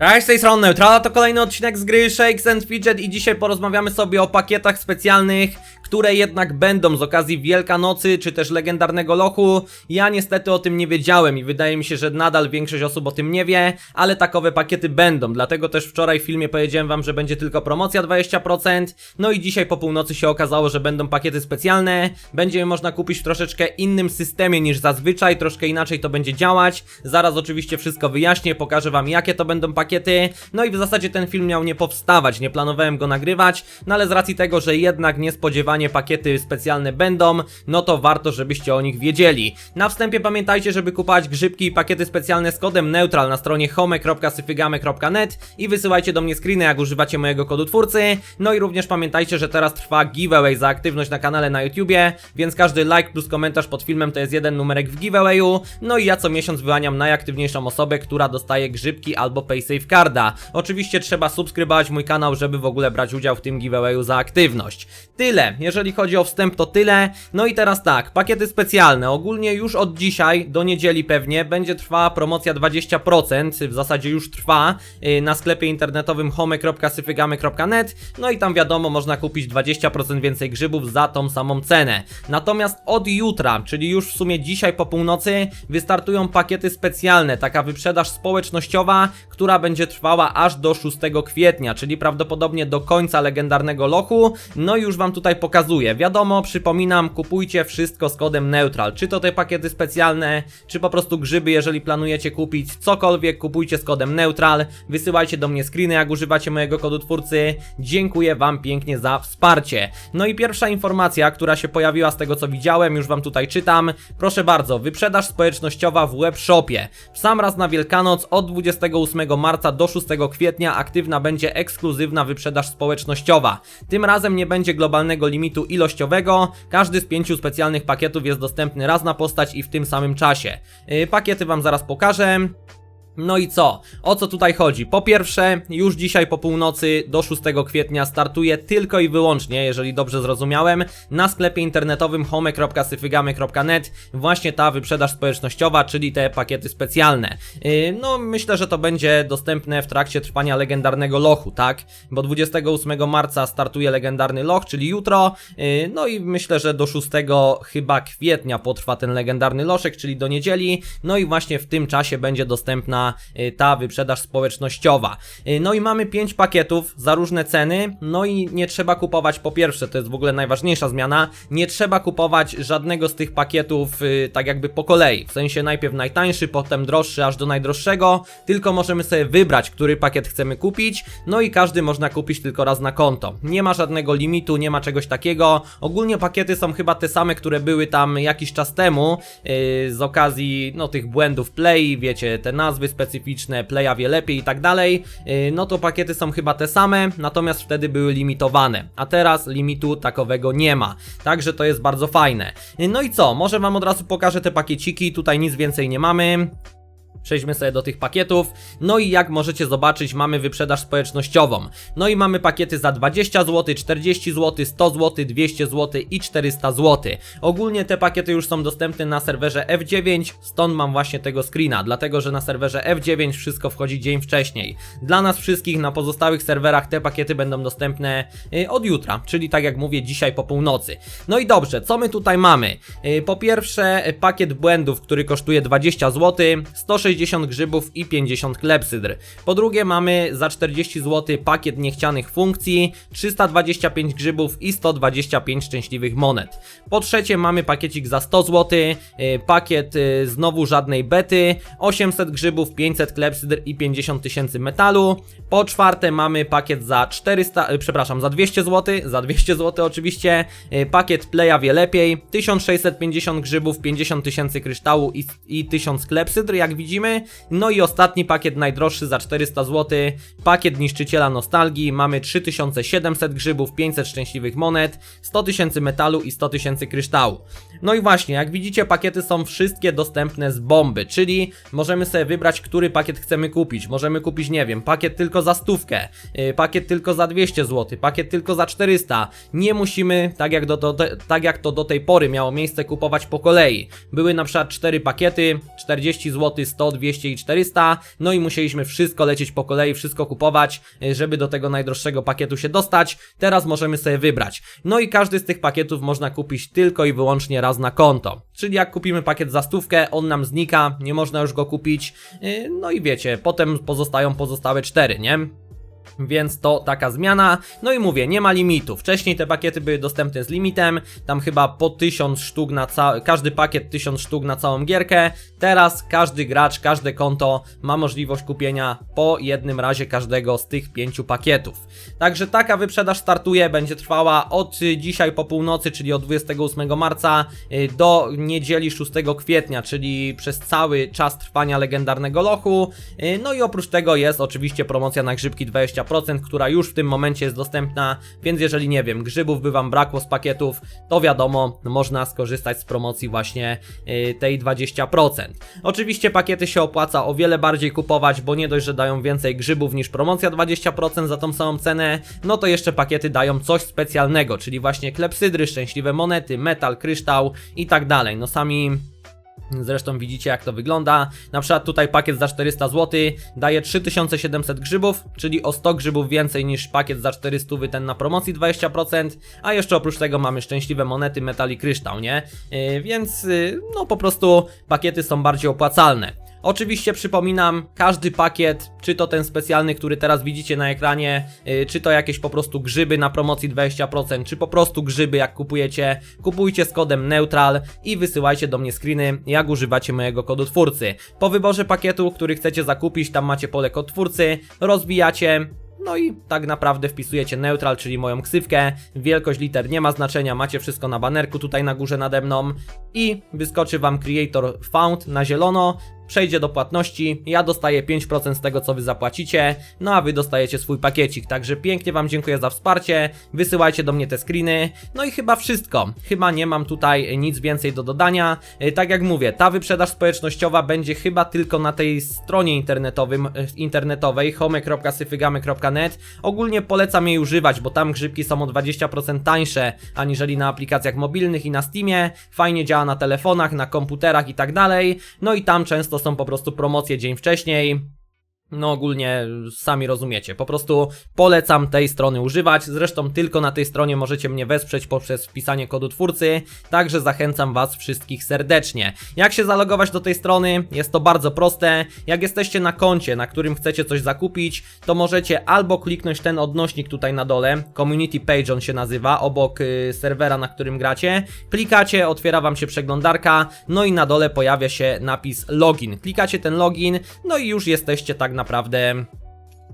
Cześć, z tej strony Neutrala, to kolejny odcinek z gry Shakes and Fidget i dzisiaj porozmawiamy sobie o pakietach specjalnych, które jednak będą z okazji Wielkanocy czy też legendarnego lochu. Ja niestety o tym nie wiedziałem i wydaje mi się, że nadal większość osób o tym nie wie, ale takowe pakiety będą, dlatego też wczoraj w filmie powiedziałem wam, że będzie tylko promocja 20%, no i dzisiaj po północy się okazało, że będą pakiety specjalne, będzie je można kupić w troszeczkę innym systemie niż zazwyczaj, troszkę inaczej to będzie działać, zaraz oczywiście wszystko wyjaśnię, pokażę wam jakie to będą pakiety, no i w zasadzie ten film miał nie powstawać, nie planowałem go nagrywać, no ale z racji tego, że jednak niespodziewanie pakiety specjalne będą, no to warto, żebyście o nich wiedzieli. Na wstępie pamiętajcie, żeby kupować grzybki i pakiety specjalne z kodem neutral na stronie home.syfygamy.net i wysyłajcie do mnie screeny, jak używacie mojego kodu twórcy. No i również pamiętajcie, że teraz trwa giveaway za aktywność na kanale na YouTubie, więc każdy like plus komentarz pod filmem to jest jeden numerek w giveawayu. No i ja co miesiąc wyłaniam najaktywniejszą osobę, która dostaje grzybki albo paysafe carda. Oczywiście trzeba subskrybować mój kanał, żeby w ogóle brać udział w tym giveawayu za aktywność. Tyle, jeżeli chodzi o wstęp to tyle. No i teraz tak, pakiety specjalne. Ogólnie już od dzisiaj do niedzieli pewnie będzie trwała promocja 20%, w zasadzie już trwa yy, na sklepie internetowym home.syfygamy.net. No i tam wiadomo, można kupić 20% więcej grzybów za tą samą cenę. Natomiast od jutra, czyli już w sumie dzisiaj po północy, wystartują pakiety specjalne, taka wyprzedaż społecznościowa, która będzie trwała aż do 6 kwietnia, czyli prawdopodobnie do końca legendarnego lochu. No i już wam tutaj pokazuję. Wiadomo, przypominam, kupujcie wszystko z kodem neutral. Czy to te pakiety specjalne, czy po prostu grzyby, jeżeli planujecie kupić cokolwiek, kupujcie z kodem neutral. Wysyłajcie do mnie screeny, jak używacie mojego kodu twórcy. Dziękuję wam pięknie za wsparcie. No i pierwsza informacja, która się pojawiła z tego co widziałem, już wam tutaj czytam. Proszę bardzo, wyprzedaż społecznościowa w webshopie. W sam raz na Wielkanoc od 28 marca do 6 kwietnia aktywna będzie ekskluzywna wyprzedaż społecznościowa. Tym razem nie będzie globalnego limitu ilościowego, każdy z pięciu specjalnych pakietów jest dostępny raz na postać i w tym samym czasie. Yy, pakiety wam zaraz pokażę. No i co? O co tutaj chodzi? Po pierwsze, już dzisiaj po północy do 6 kwietnia startuje tylko i wyłącznie, jeżeli dobrze zrozumiałem, na sklepie internetowym home.syfygamy.net właśnie ta wyprzedaż społecznościowa, czyli te pakiety specjalne. Yy, no, myślę, że to będzie dostępne w trakcie trwania legendarnego lochu, tak? Bo 28 marca startuje legendarny loch, czyli jutro, yy, no i myślę, że do 6 chyba kwietnia potrwa ten legendarny loszek, czyli do niedzieli, no i właśnie w tym czasie będzie dostępna y, ta wyprzedaż społecznościowa. Y, No i mamy 5 pakietów za różne ceny, no i nie trzeba kupować, po pierwsze, to jest w ogóle najważniejsza zmiana, nie trzeba kupować żadnego z tych pakietów y, tak jakby po kolei, w sensie najpierw najtańszy, potem droższy, aż do najdroższego, tylko możemy sobie wybrać, który pakiet chcemy kupić, no i każdy można kupić tylko raz na konto. Nie ma żadnego limitu, nie ma czegoś takiego, ogólnie pakiety są chyba te same, które były tam jakiś czas temu, yy, z okazji, no tych błędów Play, wiecie, te nazwy specyficzne, Playa wie lepiej i tak dalej, yy, no to pakiety są chyba te same, natomiast wtedy były limitowane, a teraz limitu takowego nie ma, także to jest bardzo fajne. Yy, No i co, może wam od razu pokażę te pakieciki, tutaj nic więcej nie mamy. Przejdźmy sobie do tych pakietów. No i jak możecie zobaczyć, mamy wyprzedaż społecznościową. No i mamy pakiety za 20 zł, 40 zł, 100 zł, 200 zł i 400 zł. Ogólnie te pakiety już są dostępne na serwerze F9, stąd mam właśnie tego screena, dlatego że na serwerze F9 wszystko wchodzi dzień wcześniej. Dla nas wszystkich na pozostałych serwerach te pakiety będą dostępne y, od jutra, czyli tak jak mówię, dzisiaj po północy. No i dobrze, co my tutaj mamy? Y, Po pierwsze, pakiet błędów, który kosztuje 20 zł, 160 grzybów i 50 klepsydr. Po drugie, mamy za 40 zł pakiet niechcianych funkcji, 325 grzybów i 125 szczęśliwych monet. Po trzecie, mamy pakiecik za 100 zł, y, pakiet y, znowu żadnej bety, 800 grzybów, 500 klepsydr i 50 tysięcy metalu. Po czwarte, mamy pakiet za 400, y, przepraszam, za 200 zł, za 200 zł oczywiście, pakiet Playa wie lepiej, 1650 grzybów, 50 tysięcy kryształu i, i 1000 klepsydr, jak widzimy. No i ostatni pakiet najdroższy za 400 zł, pakiet niszczyciela nostalgii, mamy 3700 grzybów, 500 szczęśliwych monet, 100 tysięcy metalu i 100 tysięcy kryształu. No i właśnie, jak widzicie, pakiety są wszystkie dostępne z bomby, czyli możemy sobie wybrać, który pakiet chcemy kupić. Możemy kupić, nie wiem, pakiet tylko za stówkę, yy, pakiet tylko za 200 zł, pakiet tylko za 400. Nie musimy, tak jak, do, do, tak jak to do tej pory miało miejsce, kupować po kolei. Były na przykład 4 pakiety, 40 zł, 100, 200 i 400, no i musieliśmy wszystko lecieć po kolei, wszystko kupować, y, żeby do tego najdroższego pakietu się dostać. Teraz możemy sobie wybrać. No i każdy z tych pakietów można kupić tylko i wyłącznie raz na konto. Czyli jak kupimy pakiet za stówkę, on nam znika, nie można już go kupić. y, No i wiecie, potem pozostają pozostałe cztery, nie? Więc to taka zmiana. No i mówię, nie ma limitu. Wcześniej te pakiety były dostępne z limitem, tam chyba po 1000 sztuk na ca- każdy pakiet 1000 sztuk na całą gierkę. Teraz każdy gracz, każde konto ma możliwość kupienia po jednym razie każdego z tych pięciu pakietów. Także taka wyprzedaż startuje, będzie trwała od dzisiaj po północy, czyli od 28 marca y, do niedzieli 6 kwietnia, czyli przez cały czas trwania legendarnego lochu. Y, No i oprócz tego jest oczywiście promocja na grzybki 20%, która już w tym momencie jest dostępna, więc jeżeli nie wiem, grzybów by wam brakło z pakietów, to wiadomo, można skorzystać z promocji właśnie y, tej 20%. Oczywiście pakiety się opłaca o wiele bardziej kupować, bo nie dość, że dają więcej grzybów niż promocja 20% za tą samą cenę, no to jeszcze pakiety dają coś specjalnego, czyli właśnie klepsydry, szczęśliwe monety, metal, kryształ i tak dalej. No sami Zresztą widzicie jak to wygląda. Na przykład tutaj pakiet za 400 zł daje 3700 grzybów, czyli o 100 grzybów więcej niż pakiet za 400 ten na promocji 20%, a jeszcze oprócz tego mamy szczęśliwe monety, metal i kryształ, nie? Yy, więc yy, no po prostu pakiety są bardziej opłacalne. Oczywiście przypominam, każdy pakiet, czy to ten specjalny, który teraz widzicie na ekranie, yy, czy to jakieś po prostu grzyby na promocji 20%, czy po prostu grzyby jak kupujecie, kupujcie z kodem neutral i wysyłajcie do mnie screeny, jak używacie mojego kodu twórcy. Po wyborze pakietu, który chcecie zakupić, tam macie pole kod twórcy, rozwijacie, no i tak naprawdę wpisujecie neutral, czyli moją ksywkę. Wielkość liter nie ma znaczenia, macie wszystko na banerku tutaj na górze nade mną i wyskoczy wam creator found na zielono. Przejdzie do płatności, ja dostaję 5% z tego co wy zapłacicie, no a wy dostajecie swój pakiecik, także pięknie wam dziękuję za wsparcie, wysyłajcie do mnie te screeny, no i chyba wszystko, chyba nie mam tutaj nic więcej do dodania, Yy, tak jak mówię, ta wyprzedaż społecznościowa będzie chyba tylko na tej stronie internetowym, yy, internetowej home.syfygamy.net, ogólnie polecam jej używać, bo tam grzybki są o 20% tańsze, aniżeli na aplikacjach mobilnych i na Steamie, fajnie działa na telefonach, na komputerach i tak dalej, no i tam często są po prostu promocje dzień wcześniej, no ogólnie sami rozumiecie, po prostu polecam tej strony używać, zresztą tylko na tej stronie możecie mnie wesprzeć poprzez wpisanie kodu twórcy, także zachęcam was wszystkich serdecznie. Jak się zalogować do tej strony? Jest to bardzo proste, jak jesteście na koncie, na którym chcecie coś zakupić, to możecie albo kliknąć ten odnośnik tutaj na dole, community page on się nazywa, obok y, serwera na którym gracie, klikacie, otwiera wam się przeglądarka, no i na dole pojawia się napis login, klikacie ten login, no i już jesteście tak naprawdę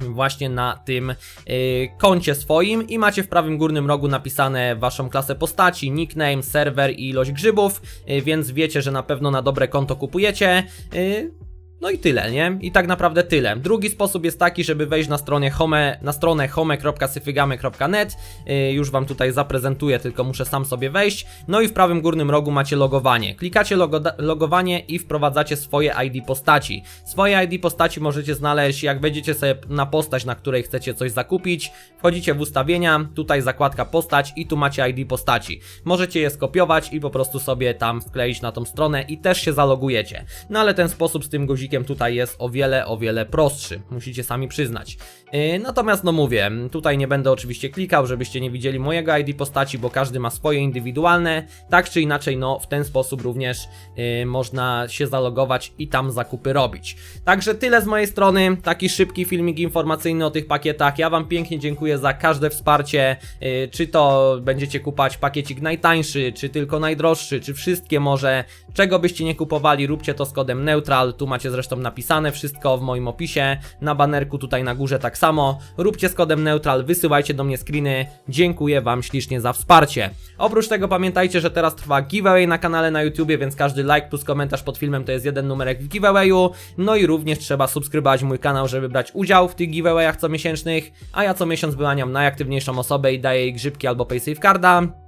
właśnie na tym y, koncie swoim i macie w prawym górnym rogu napisane waszą klasę postaci, nickname, serwer i ilość grzybów, y, więc wiecie, że na pewno na dobre konto kupujecie. Y, no i tyle, nie? I tak naprawdę tyle. Drugi sposób jest taki, żeby wejść na stronę home, na stronę home.syfygamy.net. Yy, już wam tutaj zaprezentuję, tylko muszę sam sobie wejść. No i w prawym górnym rogu macie logowanie. Klikacie logo, logowanie i wprowadzacie swoje ID postaci. Swoje ID postaci możecie znaleźć, jak wejdziecie sobie na postać, na której chcecie coś zakupić. Wchodzicie w ustawienia, tutaj zakładka postać i tu macie ID postaci. Możecie je skopiować i po prostu sobie tam wkleić na tą stronę i też się zalogujecie. No ale ten sposób z tym guzikiem tutaj jest o wiele, o wiele prostszy. Musicie sami przyznać. Yy, natomiast no mówię, tutaj nie będę oczywiście klikał, żebyście nie widzieli mojego ID postaci, bo każdy ma swoje indywidualne. Tak czy inaczej, no w ten sposób również yy, można się zalogować i tam zakupy robić. Także tyle z mojej strony. Taki szybki filmik informacyjny o tych pakietach. Ja Wam pięknie dziękuję za każde wsparcie. Yy, czy to będziecie kupać pakiecik najtańszy, czy tylko najdroższy, czy wszystkie może. Czego byście nie kupowali, róbcie to z kodem neutral. Tu macie zresztą napisane wszystko w moim opisie. Na banerku tutaj na górze tak samo. Róbcie z kodem neutral, wysyłajcie do mnie screeny. Dziękuję Wam ślicznie za wsparcie. Oprócz tego pamiętajcie, że teraz trwa giveaway na kanale na YouTubie, więc każdy like plus komentarz pod filmem to jest jeden numerek w giveawayu. No i również trzeba subskrybować mój kanał, żeby brać udział w tych giveawayach comiesięcznych. A ja co miesiąc wyłaniam najaktywniejszą osobę i daję jej grzybki albo paysafe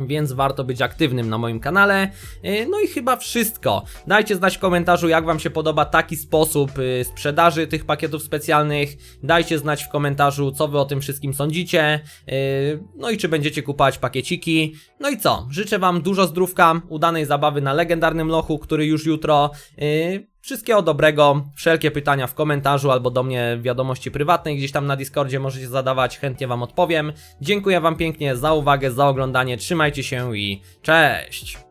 więc warto być aktywnym na moim kanale. Yy, No i chyba wszystko. Dajcie znać w komentarzu, jak Wam się podoba taki sposób yy, sprzedaży tych pakietów specjalnych. Dajcie znać w komentarzu, co Wy o tym wszystkim sądzicie. Yy, No i czy będziecie kupować pakieciki. No i co? Życzę Wam dużo zdrówka, udanej zabawy na legendarnym lochu, który już jutro. Wszystkiego dobrego, wszelkie pytania w komentarzu albo do mnie w wiadomości prywatnej gdzieś tam na Discordzie możecie zadawać, chętnie wam odpowiem. Dziękuję wam pięknie za uwagę, za oglądanie, trzymajcie się i cześć!